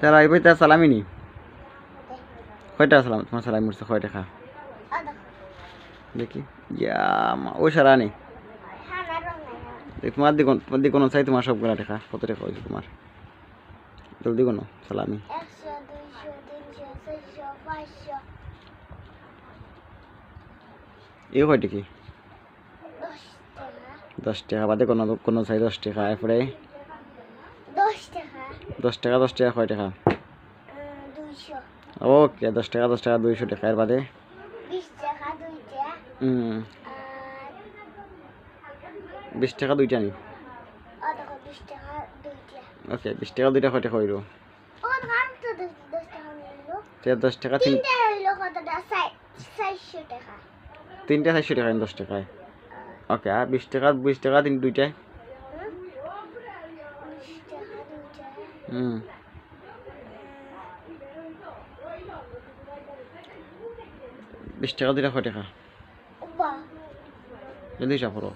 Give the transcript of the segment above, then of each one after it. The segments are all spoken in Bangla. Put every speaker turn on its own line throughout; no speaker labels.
তারা আইবে তার সালামি নি কয়টা সালাম? তোমার সালামি উঠছে কয় টাকা? দেখি। ইয়া ওই সারা নেই। তোমার দিকে তোমার দিকে কোনো চাই, তোমার সবগুলা টাকা। কত টাকা হয়েছে তোমার? জলদি কোনো সালামি? এই কয়টা কি?
দশ টাকা।
বাদে কোনো কোনো চাই দশ টাকা। এরপরে?
দশ টাকা।
দশ টাকা দশ টাকা কয় টাকা? ওকে দশ টাকা দশ টাকা দুইশো টাকা। এর বাদে?
বিশ টাকা দুইটা
হুম। বিশ টাকা দুইটা নি? ওকে বিশ টাকা দুইটা কয় টাকা হইল
দশ টাকা তিনটা চারশো টাকা।
দশ টাকায়। ওকে আর বিশ টাকা বিশ টাকা তিন দুইটায়
হুম? বিশ টাকা দুইটা
হুম। বিশ টাকা দুইটা কয় টাকা।
বাহ
জলদি হিসাব করো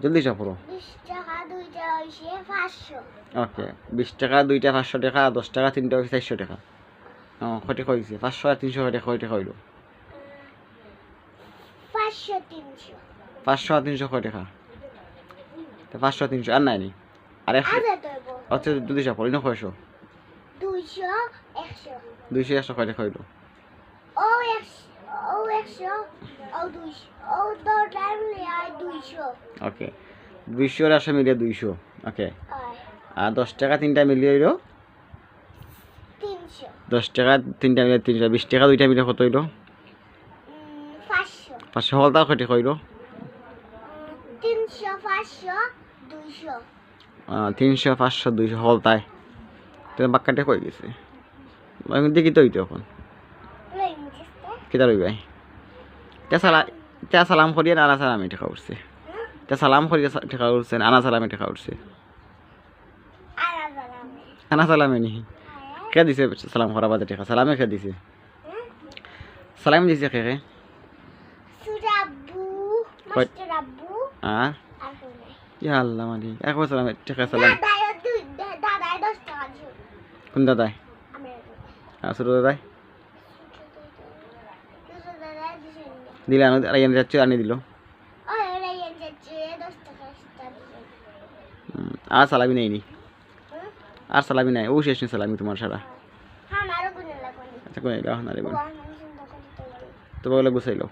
জলদি হিসাব করো
বিশ টাকা দুইটা হয়েছে পাঁচশো
ওকে বিশ টাকা দুইটা পাঁচশো টাকা দশ টাকা তিনটা চারশো টাকা। অঁ কয় টাকা হয়েছে পাঁচশো আর তিনশো কয় টাকা কয় টাকা হইল
পাঁচশো
আর তিনশো কয় টাকা পাঁচশো তিনশো আর নাই নি? আর একশো আচ্ছা হিসাব করো ইনো কয়শো
দুইশো একশো।
দুইশো কয় টাকা হইল
ও ও ও দুইশো ও দুইশো।
ওকে দুইশো আর একশো মিলিয়ে দুইশো। ওকে।
আর
দশ টাকা তিনটা মিলিয়ে হইল? দশ টাকা তিনটা মিলিয়ে তিনশো বিশ টাকা দুইটা মিলিয়ে কত হইল?
পাঁচশো।
হলতা কয় টাকা হইল?
তিনশো পাঁচশো দুইশো।
আহ, তিনশো পাঁচশো দুইশো হলতায় তো বাক্কাটা কই গেছে? আমি দেখি তো হইতো এখন। কেটা রইবাই তে। সালা তে সালাম করিয়ে আনা সালামে এটা উঠছে তে সালাম করিয়ে টেকা উঠছে আনা সালামে টেকা উঠছে। আনা সালামে। নি। কে দিছে সালাম করা বাদে টেকা সালামে কে দিছে? সালাম দিছে কে কে? আর। ইয়া আল্লাহ মানি এক সালামে টেকা সালাম কোন দাদাই?
আমরা
দাদাই? দিলে আনো আর এনে যাচ্ছে আনি দিল
ওই ওরা ইয়ে যাচ্ছে দশ টাকা extra দিবে।
হুম, আর সালামি নেই নি।
হুম?
আর সালামি নাই ও শেষ নি সালামি তোমার সারা।
হ্যাঁ
আচ্ছা কোন এলো না রে বোন।
ও আমি সুন্দর করে দিতে
তো বলে গুছাইলো।